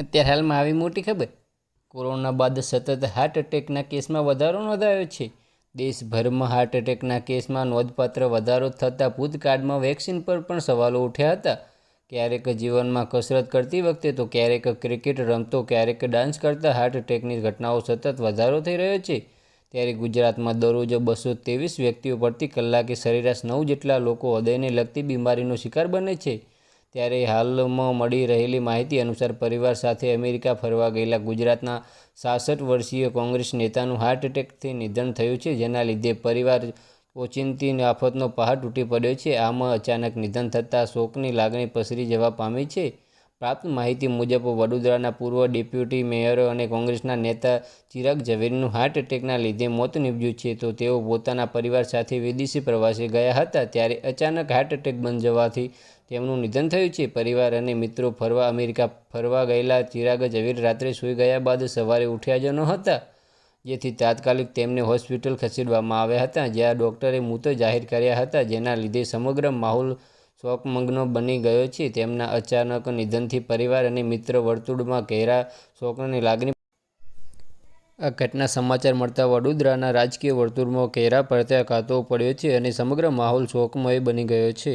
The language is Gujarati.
અત્યારે હાલમાં આવી મોટી ખબર? કોરોના બાદ સતત હાર્ટ એટેકના કેસમાં વધારો નોંધાયો છે. દેશભરમાં હાર્ટ એટેકના કેસમાં નોંધપાત્ર વધારો થતાં ભૂતકાળમાં વેક્સિન પર પણ સવાલો ઉઠ્યા હતા. ક્યારેક જીવનમાં કસરત કરતી વખતે તો ક્યારેક ક્રિકેટ રમતો, ક્યારેક ડાન્સ કરતા હાર્ટ એટેકની ઘટનાઓ સતત વધારો થઈ રહ્યો છે. ત્યારે ગુજરાતમાં દરરોજ બસો ત્રેવીસ વ્યક્તિઓ પ્રતિ કલાકે સરેરાશ નવ જેટલા લોકો હૃદયને લગતી બીમારીનો શિકાર બને છે. ત્યારે હાલમાં મળી રહેલી માહિતી અનુસાર પરિવાર સાથે અમેરિકા ફરવા ગયેલા ગુજરાતના સાસઠ વર્ષીય કોંગ્રેસ નેતાનું હાર્ટ એટેકથી નિધન થયું છે, જેના લીધે પરિવાર ઓચિંતી આફતનો પહાડ તૂટી પડ્યો છે. આમાં અચાનક નિધન થતાં શોકની લાગણી પસરી જવા પામી છે. પ્રાપ્ત માહિતી મુજબ, વડોદરાના પૂર્વ ડેપ્યુટી મેયર અને કોંગ્રેસના નેતા ચિરાગ ઝવેરીનું હાર્ટ એટેકના લીધે મોત નીપજ્યું છે. તો તેઓ પોતાના પરિવાર સાથે વિદેશી પ્રવાસે ગયા હતા ત્યારે અચાનક હાર્ટ એટેક બંધ જવાથી તેમનું નિધન થયું છે. પરિવાર અને મિત્રો ફરવા અમેરિકા ફરવા ગયેલા ચિરાગ ઝવેરી રાત્રે સૂઈ ગયા બાદ સવારે ઉઠ્યા જ ન હતા જેથી તાત્કાલિક તેમને હોસ્પિટલ ખસેડવામાં આવ્યા હતા, જ્યાં ડૉક્ટરે મૃત જાહેર કર્યા હતા, જેના લીધે સમગ્ર માહોલ શોકમગ્ન બની ગયો છે. તેમના અચાનક નિધનથી પરિવાર અને મિત્ર વર્તુળમાં ઘેરા શોકની લાગણી આ ઘટના સમાચાર મળતા વડોદરાના રાજકીય વર્તુળમાં ઘેરા પ્રત્યાઘાતો પડ્યો છે અને સમગ્ર માહોલ શોકમય બની ગયો છે.